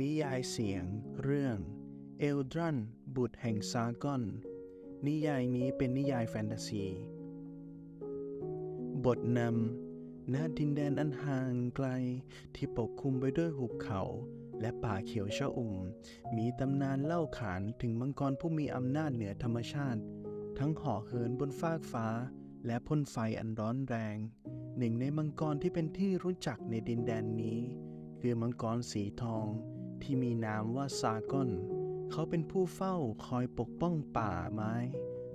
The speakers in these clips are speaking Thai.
นิยายเสียงเรื่องเอลดรันบุตรแห่งซากอน นิยายนี้เป็นนิยายแฟนตาซี บทนำณดินแดนอันห่างไกลที่ปกคลุมไปด้วยหุบเขาและป่าเขียวชอุ่ม มีตำนานเล่าขานถึงมังกรผู้มีอำนาจเหนือธรรมชาติ ทั้งห่อเหินบนฟากฟ้า และพ่นไฟอันร้อนแรง หนึ่งในมังกรที่เป็นที่รู้จักในดินแดนนี้ คือมังกรสีทอง ที่มีนามว่าซากอน เขาเป็นผู้เฝ้าคอยปกป้องป่าไม้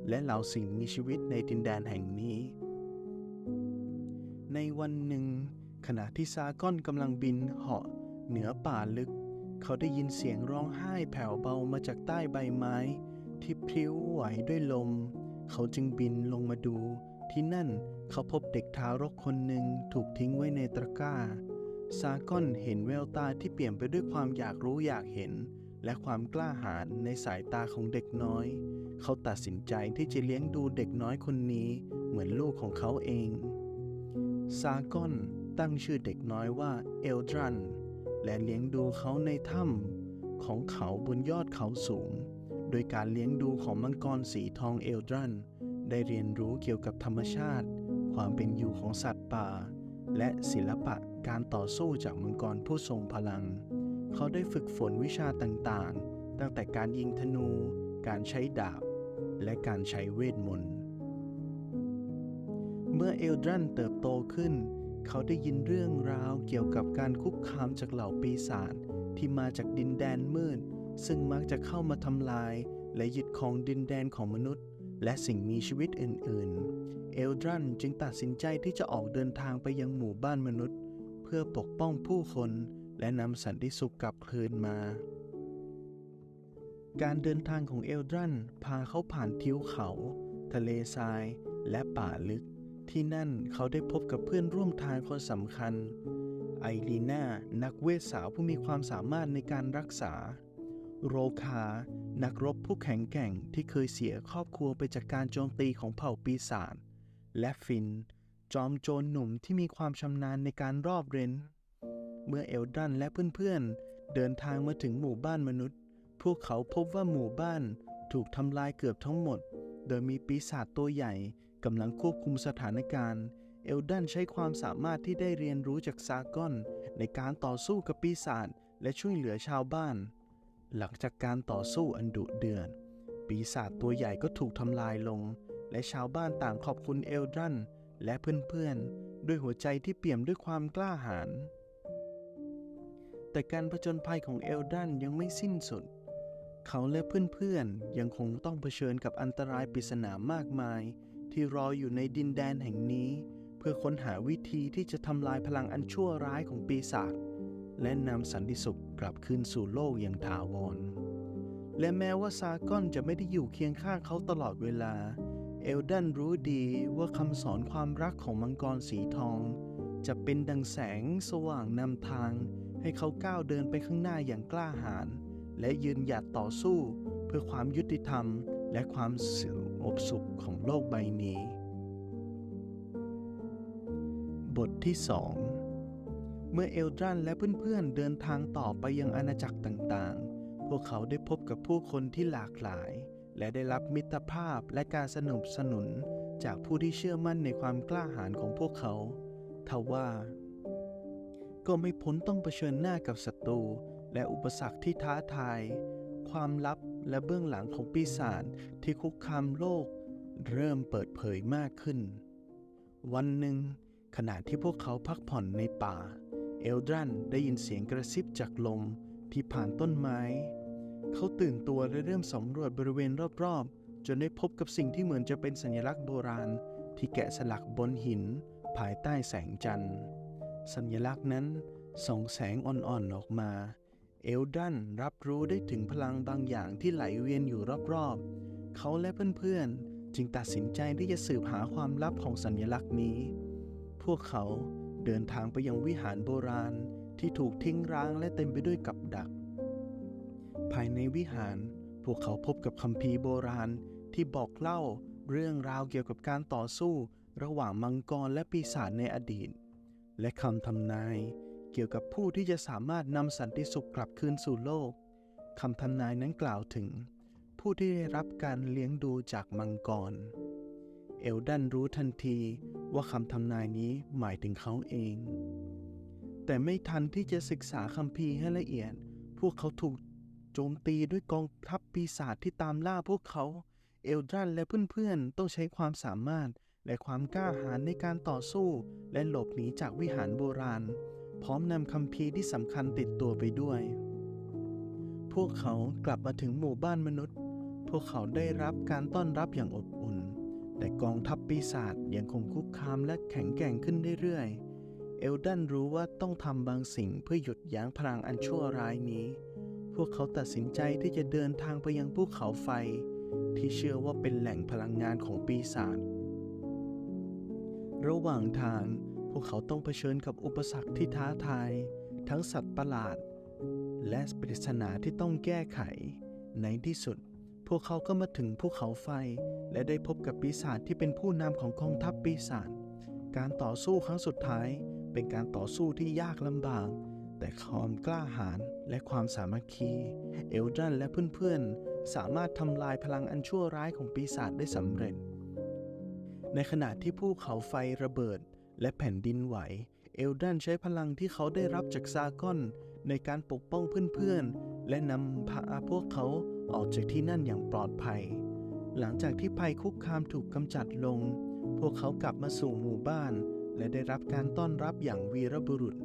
และเหล่าสิ่งมีชีวิตในดินแดนแห่งนี้ ในวันหนึ่ง ขณะที่ซากอนกำลังบินเหาะเหนือป่าลึก เขาได้ยินเสียงร้องไห้แผ่วเบามาจากใต้ใบไม้ ที่พลิ้วไหวด้วยลม เขาจึงบินลงมาดู ที่นั่นเขาพบเด็กทารกคนหนึ่งถูกทิ้งไว้ในตะกร้า ซากอนเห็นแววตาที่เปลี่ยนไปด้วยความอยากรู้อยากเห็น และความกล้าหาญในสายตาของเด็กน้อย เขาตัดสินใจที่จะเลี้ยงดูเด็กน้อยคนนี้ เหมือนลูกของเขาเอง ซากอนตั้งชื่อเด็กน้อยว่าเอลดรัน และเลี้ยงดูเขาในถ้ำของเขาบนยอดเขาสูง โดยการเลี้ยงดูของมังกรสีทองเอลดรัน ได้เรียนรู้เกี่ยวกับธรรมชาติ ความเป็นอยู่ของสัตว์ป่า และศิลปะการต่อสู้จากมังกรผู้ทรงพลัง เขาได้ฝึกฝนวิชาต่างๆ ตั้งแต่การยิงธนู การใช้ดาบ และการใช้เวทมนต์ เมื่อเอลดรันเติบโตขึ้น เขาได้ยินเรื่องราวเกี่ยวกับการคุกคามจากเหล่าปีศาจที่มาจากดินแดนมืด ซึ่งมักจะเข้ามาทำลาย และยึดครองดินแดนของมนุษย์ และสิ่งมีชีวิตอื่น ๆ เอลดรันจึงตัดสินใจที่จะออกเดินทางไปยังหมู่บ้านมนุษย์ เพื่อปกป้องผู้คนและนำสันติสุขกลับคืนมา การเดินทางของเอลดรันพาเขาผ่านทิวเขา ทะเลทราย และป่าลึก ที่นั่นเขาได้พบกับเพื่อนร่วมทางคนสำคัญ ไอรีนานักเวทสาวผู้มีความสามารถในการรักษา โรคา นักรบผู้แข็งแกร่งที่เคยเสียครอบครัวไปจากการโจมตีของเผ่าปีศาจ และฟิน จอมโจรหนุ่มที่มีความชำนาญในการรอบเร้น เมื่อเอลดันและเพื่อนๆ เดินทางมาถึงหมู่บ้านมนุษย์ พวกเขาพบว่าหมู่บ้านถูกทำลายเกือบทั้งหมด โดยมีปีศาจตัวใหญ่กำลังควบคุมสถานการณ์เอลดันใช้ความสามารถที่ได้เรียนรู้จากซากอน ในการต่อสู้กับปีศาจและช่วยเหลือชาวบ้าน หลังจากการต่อสู้อันดุเดือด ปีศาจตัวใหญ่ก็ถูกทำลายลง และชาวบ้านต่างขอบคุณเอลดันและเพื่อนๆ ด้วยหัวใจที่เปี่ยมด้วยความกล้าหาญ แต่การผจญภัยของเอลดันยังไม่สิ้นสุด เขาและเพื่อนๆ ยังคงต้องเผชิญกับอันตรายปริศนามากมาย ที่รออยู่ในดินแดนแห่งนี้ เพื่อค้นหาวิธีที่จะทำลายพลังอันชั่วร้ายของปีศาจ และนำสันติสุขกลับคืนสู่โลกอย่างถาวร และแม้ว่าซากอนจะไม่ได้อยู่เคียงข้างเขาตลอดเวลา เอลดันรู้ดีว่าคำสอนความรักของมังกรสีทอง จะเป็นดังแสงสว่างนำทาง ให้เขาก้าวเดินไปข้างหน้าอย่างกล้าหาญและยืนหยัดต่อสู้ เพื่อความยุติธรรม และความสงบสุขของโลกใบนี้ บทที่สอง เมื่อเอลดรันและเพื่อนๆเดินทางต่อไปยังอาณาจักรต่างๆ พวกเขาได้พบกับผู้คนที่หลากหลาย และได้รับมิตรภาพและการสนับสนุน จากผู้ที่เชื่อมั่นในความกล้าหาญของพวกเขา ทว่า ก็ไม่พ้นต้องเผชิญหน้ากับศัตรูและอุปสรรคที่ท้าทาย ความลับและเบื้องหลังของปีศาจที่คุกคามโลก เริ่มเปิดเผยมากขึ้น วันหนึ่งขณะที่พวกเขาพักผ่อนในป่า เอลดรันได้ยินเสียงกระซิบจากลมที่ผ่านต้นไม้ เขาตื่นตัวและเริ่มสำรวจบริเวณรอบๆ จนได้พบกับสิ่งที่เหมือนจะเป็นสัญลักษณ์โบราณ ที่แกะสลักบนหิน ภายใต้แสงจันทร์ สัญลักษณ์นั้นส่องแสงอ่อนๆออกมา เอลดันรับรู้ได้ถึงพลังบางอย่างที่ไหลเวียนอยู่รอบๆ เขาและเพื่อนๆ จึงตัดสินใจที่จะสืบหาความลับของสัญลักษณ์นี้ พวกเขา เดินทางไปยังวิหารโบราณที่ถูกทิ้งร้างและเต็มไปด้วยกับดัก ภายในวิหารพวกเขาพบกับคัมภีร์โบราณที่บอกเล่าเรื่องราวเกี่ยวกับการต่อสู้ระหว่างมังกรและปีศาจในอดีต และคำทำนายเกี่ยวกับผู้ที่จะสามารถนำสันติสุขกลับคืนสู่โลกคำทำนายนั้นกล่าวถึง ผู้ที่ได้รับการเลี้ยงดูจากมังกร เอลดันรู้ทันทีว่าคำทำนายนี้หมายถึงเขาเอง แต่ไม่ทันที่จะศึกษาคัมภีให้ละเอียด พวกเขาถูกโจมตีด้วยกองทัพปีศาจที่ตามล่าพวกเขา เอลดันและเพื่อนๆต้องใช้ความสามารถและความกล้าหาญในการต่อสู้ และหลบหนีจากวิหารโบราณ พร้อมนำคัมภีที่สำคัญติดตัวไปด้วย พวกเขากลับมาถึงหมู่บ้านมนุษย์ พวกเขาได้รับการต้อนรับอย่างอบอุ่น แต่กองทัพปีศาจยังคงคุกคามและแข็งแกร่งขึ้นเรื่อยๆ เอลดันรู้ว่าต้องทำบางสิ่งเพื่อหยุดยั้งพลังอันชั่วร้ายนี้ พวกเขาตัดสินใจที่จะเดินทางไปยังภูเขาไฟ ที่เชื่อว่าเป็นแหล่งพลังงานของปีศาจ ระหว่างทาง พวกเขาต้องเผชิญกับอุปสรรคที่ท้าทาย ทั้งสัตว์ประหลาด และปริศนาที่ต้องแก้ไข ในที่สุด วกเขาก็มาถึงภูเขาไฟ และได้พบกับปีศาจที่เป็นผู้นำของกองทัพปีศาจ การต่อสู้ครั้งสุดท้าย เป็นการต่อสู้ที่ยากลำบาก แต่ความกล้าหาญและความสามัคคี เอลดันและเพื่อนๆ สามารถทำลายพลังอันชั่วร้ายของปีศาจได้สำเร็จ ในขณะที่ภูเขาไฟระเบิดและแผ่นดินไหว เอลดันใช้พลังที่เขาได้รับจากซากอนในการปกป้องเพื่อนๆ และนำพาพวกเขา ออกจากที่นั่นอย่างปลอดภัย หลังจากที่ภัยคุกคามถูกกำจัดลง พวกเขากลับมาสู่หมู่บ้าน และได้รับการต้อนรับอย่างวีรบุรุษ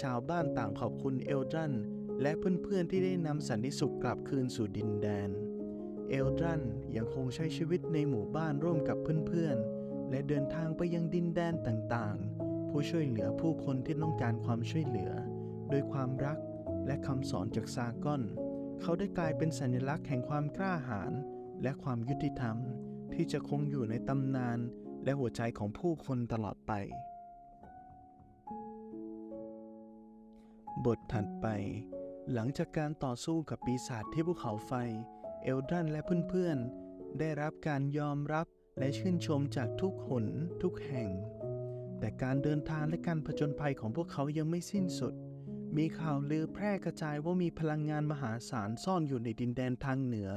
ชาวบ้านต่างขอบคุณเอลดันและเพื่อนๆที่ได้นำสันติสุขกลับคืนสู่ดินแดน เอลดันยังคงใช้ชีวิตในหมู่บ้านร่วมกับเพื่อนๆ และเดินทางไปยังดินแดนต่างๆ ผู้ช่วยเหลือผู้คนที่ต้องการความช่วยเหลือ โดยความรักและคำสอนจากซากอน เขาได้กลายเป็นสัญลักษณ์แห่งความกล้าหาญและความยุติธรรม ที่จะคงอยู่ในตำนานและหัวใจของผู้คนตลอดไป บทถัดไป หลังจากการต่อสู้กับปีศาจที่ภูเขาไฟ เอลดันและเพื่อนๆ ได้รับการยอมรับและชื่นชมจากทุกหนทุกแห่ง แต่การเดินทางและการผจญภัยของพวกเขายังไม่สิ้นสุด มีข่าวลือแพร่กระจายว่ามีพลังงานมหาศาลซ่อนอยู่ในดินแดนทางเหนือ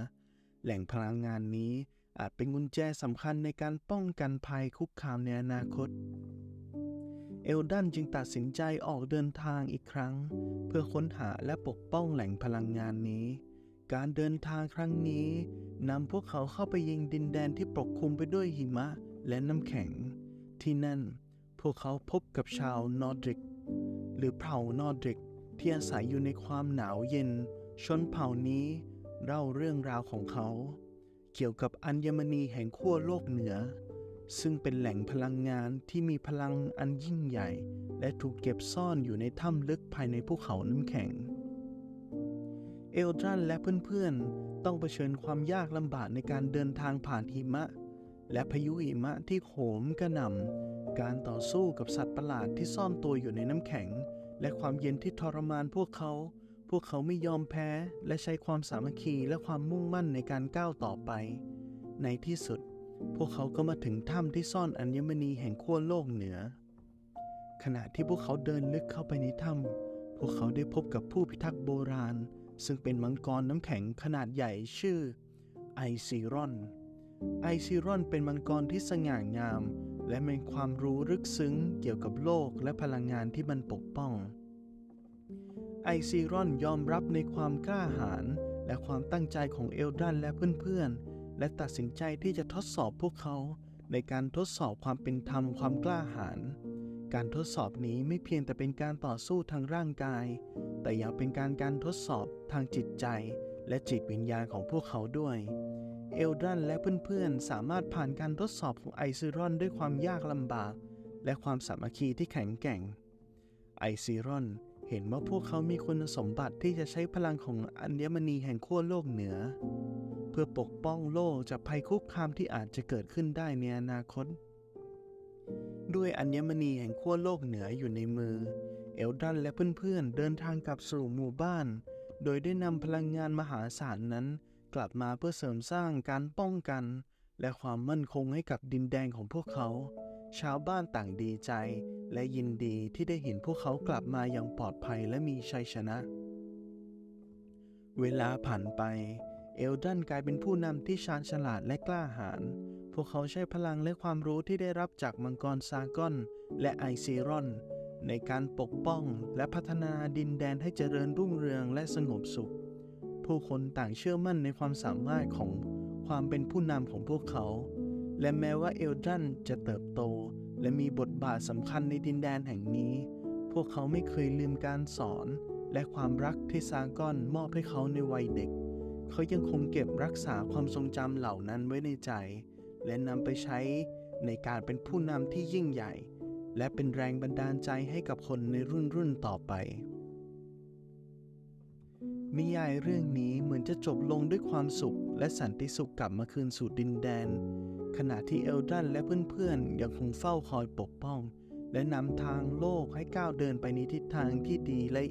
แหล่งพลังงานนี้อาจเป็นกุญแจสำคัญในการป้องกันภัยคุกคามในอนาคต เอลดันจึงตัดสินใจออกเดินทางอีกครั้ง เพื่อค้นหาและปกป้องแหล่งพลังงานนี้ การเดินทางครั้งนี้นำพวกเขาเข้าไปยิงดินแดนที่ปกคลุมไปด้วยหิมะและน้ำแข็ง ที่นั่น พวกเขาพบกับชาวนอร์ดิก หรือเผ่านอร์ดิกที่อาศัยอยู่ในความหนาวเย็น ชนเผ่านี้เล่าเรื่องราวของเขา เกี่ยวกับอัญมณีแห่งขั้วโลกเหนือ ซึ่งเป็นแหล่งพลังงานที่มีพลังอันยิ่งใหญ่ และถูกเก็บซ่อนอยู่ในถ้ำลึกภายในภูเขาน้ำแข็ง เอลดรันและเพื่อนๆต้องเผชิญความยากลำบากในการเดินทางผ่านหิมะ และพายุหิมะที่โหมกระหน่ำ การต่อสู้กับสัตว์ประหลาดที่ซ่อนตัวอยู่ในน้ำแข็ง และความเย็นที่ทรมานพวกเขา พวกเขาไม่ยอมแพ้ และใช้ความสามัคคีและความมุ่งมั่นในการก้าวต่อไป ในที่สุด พวกเขาก็มาถึงถ้ำที่ซ่อนอัญมณีแห่งขั้วโลกเหนือ ขณะที่พวกเขาเดินลึกเข้าไปในถ้ำพวกเขาได้พบกับผู้พิทักษ์โบราณ ซึ่งเป็นมังกรน้ำแข็งขนาดใหญ่ชื่อไอซีรอน ไอซีรอนเป็นมังกรที่สง่างาม และมีความรู้ลึกซึ้งเกี่ยวกับโลกและพลังงานที่มันปกป้อง ไอซีรอนยอมรับในความกล้าหาญและความตั้งใจของเอลดันและเพื่อนๆ และตัดสินใจที่จะทดสอบพวกเขาในการทดสอบความเป็นธรรมความกล้าหาญการทดสอบนี้ไม่เพียงแต่เป็นการต่อสู้ทางร่างกาย แต่ยังเป็นการการทดสอบทางจิตใจและจิตวิญญาณของพวกเขาด้วย เอลดันและเพื่อนๆ สามารถผ่านการทดสอบของไอซิรอนด้วยความยากลำบาก และความสามัคคีที่แข็งแกร่ง ไอซิรอนเห็นว่าพวกเขามีคุณสมบัติที่จะใช้พลังของอัญมณีแห่งขั้วโลกเหนือ เพื่อปกป้องโลกจากภัยคุกคามที่อาจจะเกิดขึ้นได้ในอนาคต ด้วยอัญมณีแห่งขั้วโลกเหนืออยู่ในมือ เอลดันและเพื่อนๆเดินทางกลับสู่หมู่บ้าน โดยได้นำพลังงานมหาศาลนั้น กลับมาเพื่อเสริมสร้างการป้องกัน และความมั่นคงให้กับดินแดนของพวกเขา ชาวบ้านต่างดีใจ และยินดีที่ได้เห็นพวกเขากลับมาอย่างปลอดภัยและมีชัยชนะ เวลาผ่านไป เอลดันกลายเป็นผู้นำที่ชาญฉลาดและกล้าหาญพวกเขาใช้พลังและความรู้ที่ได้รับจากมังกรซากอน และไอซีรอน ในการปกป้องและพัฒนาดินแดนให้เจริญรุ่งเรืองและสงบสุข ผู้คนต่างเชื่อมั่นในความสามารถของความเป็นผู้นำของพวกเขา และแม้ว่าเอลดันจะเติบโต และมีบทบาทสำคัญในดินแดนแห่งนี้ พวกเขาไม่เคยลืมการสอน และความรักที่ซากอนมอบให้เขาในวัยเด็ก เขายังคงเก็บรักษาความทรงจำเหล่านั้นไว้ในใจ และนำไปใช้ในการเป็นผู้นำที่ยิ่งใหญ่ และเป็นแรงบันดาลใจให้กับคนในรุ่นรุ่นต่อไป นิยายเรื่องนี้เหมือนจะจบลงด้วยความสุข และสันติสุขกลับมาคืนสู่ดินแดน ขณะที่เอลดันและเพื่อนๆ ยังคงเฝ้าคอยปกป้อง และนำทางโลกให้ก้าวเดินไปในทิศทางที่ดีและ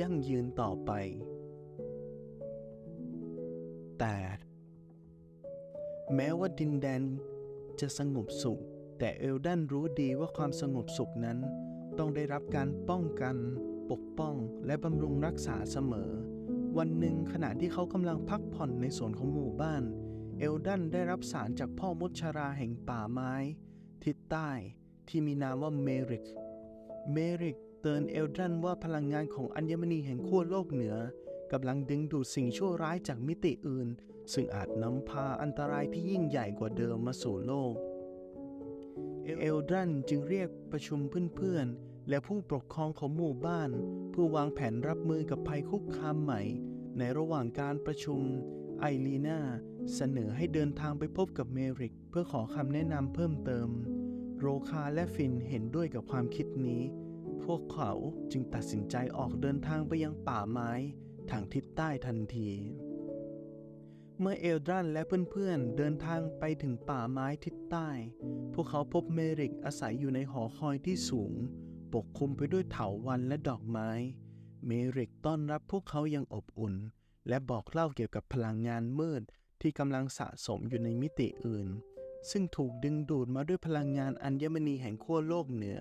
ยั่งยืนต่อไป แต่แม้ว่าดินแดนจะสงบสุข แต่เอลดันรู้ดีว่าความสงบสุขนั้น ต้องได้รับการป้องกัน ปกป้อง และบำรุงรักษาเสมอ วันหนึ่งขณะที่เขากำลังพักผ่อนในสวนของหมู่บ้าน เอลดันได้รับสารจากพ่อมดชราแห่งป่าไม้ ทิศใต้ที่มีนามว่าเมริก เมริกเตือนเอลดันว่าพลังงานของอัญมณีแห่งขั้วโลกเหนือกำลังดึงดูดสิ่งชั่วร้ายจากมิติอื่น ซึ่งอาจนำพาอันตรายที่ยิ่งใหญ่กว่าเดิมมาสู่โลก เอลดันจึงเรียกประชุมเพื่อนๆ และผู้ปกครองของหมู่บ้าน เพื่อวางแผนรับมือกับภัยคุกคามใหม่ ในระหว่างการประชุม ไอรีนาเสนอให้เดินทางไปพบกับเมริก เพื่อขอคำแนะนำเพิ่มเติม โรคาและฟินเห็นด้วยกับความคิดนี้ พวกเขาจึงตัดสินใจออกเดินทางไปยังป่าไม้ทางทิศใต้ทันที เมื่อเอลดรันและเพื่อนๆ เดินทางไปถึงป่าไม้ทิศใต้ พวกเขาพบเมริกอาศัยอยู่ในหอคอยที่สูง ปกคลุมไปด้วยเถาวัลย์และดอกไม้ เมริกต้อนรับพวกเขาอยังอบอุ่น และบอกเล่าเกี่ยวกับพลังงานมืดที่กำลังสะสมอยู่ในมิติอื่น ซึ่งถูกดึงดูดมาด้วยพลังงานอัญมณีแห่งขั้วโลกเหนือ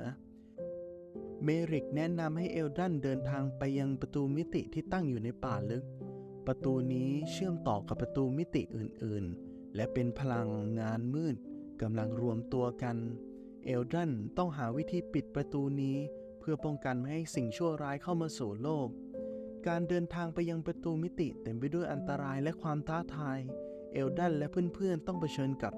เมริกแนะนำให้เอลดันเดินทางไปยังประตูมิติที่ตั้งอยู่ในป่าลึก ประตูนี้เชื่อมต่อกับประตูมิติอื่นๆ และเป็นพลังงานมืดกำลังรวมตัวกัน เอลดันต้องหาวิธีปิดประตูนี้ เพื่อป้องกันไม่ให้สิ่งชั่วร้ายเข้ามาสู่โลก การเดินทางไปยังประตูมิติเต็มไปด้วยอันตรายและความท้าทาย เอลดันและเพื่อนๆต้องเผชิญกับ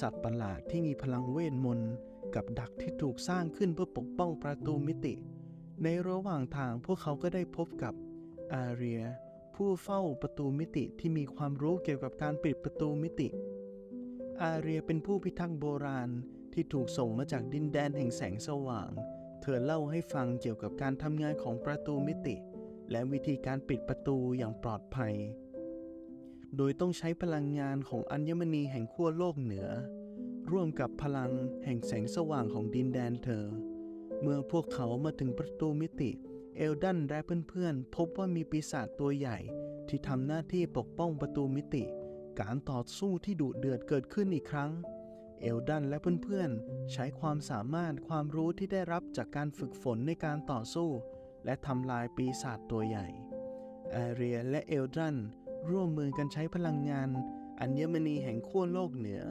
สัตว์ประหลาดที่มีพลังเวทมนต์กับดักที่ถูกสร้างขึ้นเพื่อปกป้องประตูมิติ ในระหว่างทางพวกเขาก็ได้พบกับอาเรีย ผู้เฝ้าประตูมิติที่มีความรู้เกี่ยวกับการปิดประตูมิติ อาเรียเป็นผู้พิทักษ์โบราณ ที่ถูกส่งมาจากดินแดนแห่งแสงสว่าง เธอเล่าให้ฟังเกี่ยวกับการทำงานของประตูมิติ และวิธีการปิดประตูอย่างปลอดภัย โดยต้องใช้พลังงานของอัญมณีแห่งขั้วโลกเหนือ ร่วมกับพลังแห่งแสงสว่างของดินแดนเธอ เมื่อพวกเขามาถึงประตูมิติ เอลดันและเพื่อนๆพบว่ามีปีศาจตัวใหญ่ ที่ทำหน้าที่ปกป้องประตูมิติ การต่อสู้ที่ดุเดือดเกิดขึ้นอีกครั้ง เอลดันและเพื่อนๆ ใช้ความสามารถความรู้ที่ได้รับจากการฝึกฝนในการต่อสู้ และทำลายปีศาจตัวใหญ่อาเรียและเอลดันร่วมมือกันใช้พลังงาน อัญมณีแห่งขั้วโลกเหนือ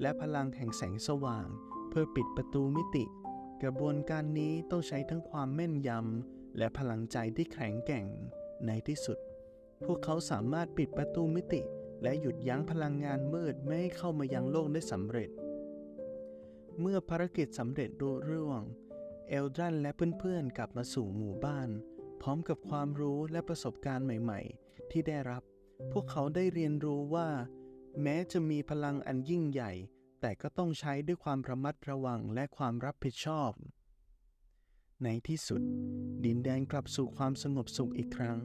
และพลังแห่งแสงสว่าง เพื่อปิดประตูมิติ กระบวนการนี้ต้องใช้ทั้งความแม่นยำและพลังใจที่แข็งแกร่งในที่สุด พวกเขาสามารถปิดประตูมิติ และหยุดยั้งพลังงานมืดไม่ให้เข้ามายังโลกได้สำเร็จ เมื่อภารกิจสำเร็จรุ่ร่วง เอลดันและเพื่อนๆกลับมาสู่หมู่บ้าน พร้อมกับความรู้และประสบการณ์ใหม่ๆ ที่ได้รับ พวกเขาได้เรียนรู้ว่า แม้จะมีพลังอันยิ่งใหญ่ แต่ก็ต้องใช้ด้วยความระมัดระวังและความรับผิดชอบ ในที่สุด ดินแดนกลับสู่ความสงบสุขอีกครั้ง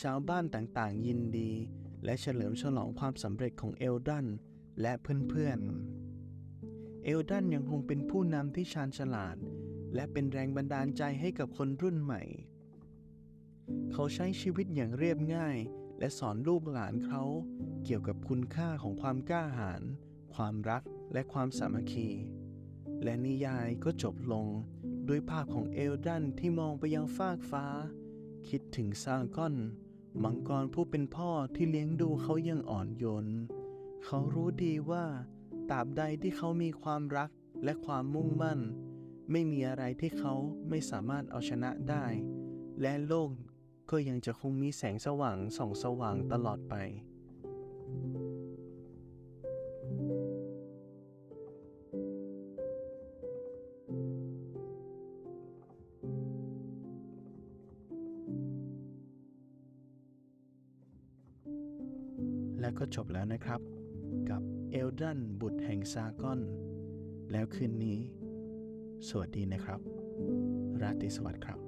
ชาวบ้านต่างๆ ยินดี และเฉลิมฉลองความสำเร็จของเอลดันและเพื่อนๆ เอลดันยังคงเป็นผู้นำที่ชาญฉลาด และเป็นแรงบันดาลใจให้กับคนรุ่นใหม่ เขาใช้ชีวิตอย่างเรียบง่าย และสอนลูกหลานเขาเกี่ยวกับคุณค่าของความกล้าหาญความรักและความสามัคคี และนิยายก็จบลงด้วยภาพของเอลดันที่มองไปยังฟากฟ้า คิดถึงซาก้อน มังกรผู้เป็นพ่อที่เลี้ยงดูเขายังอ่อนโยน เขารู้ดีว่า ตราบใดที่เขามีความรักและความมุ่งมั่น ไม่มีอะไรที่เขาไม่สามารถเอาชนะได้ และโลกก็ยังจะคงมีแสงสว่างส่องสว่างตลอดไป และก็จบแล้วนะครับ กับเอลดันบุตรแห่งซากอน แล้วคืนนี้ สวัสดีนะครับ ราตรีสวัสดิ์ครับ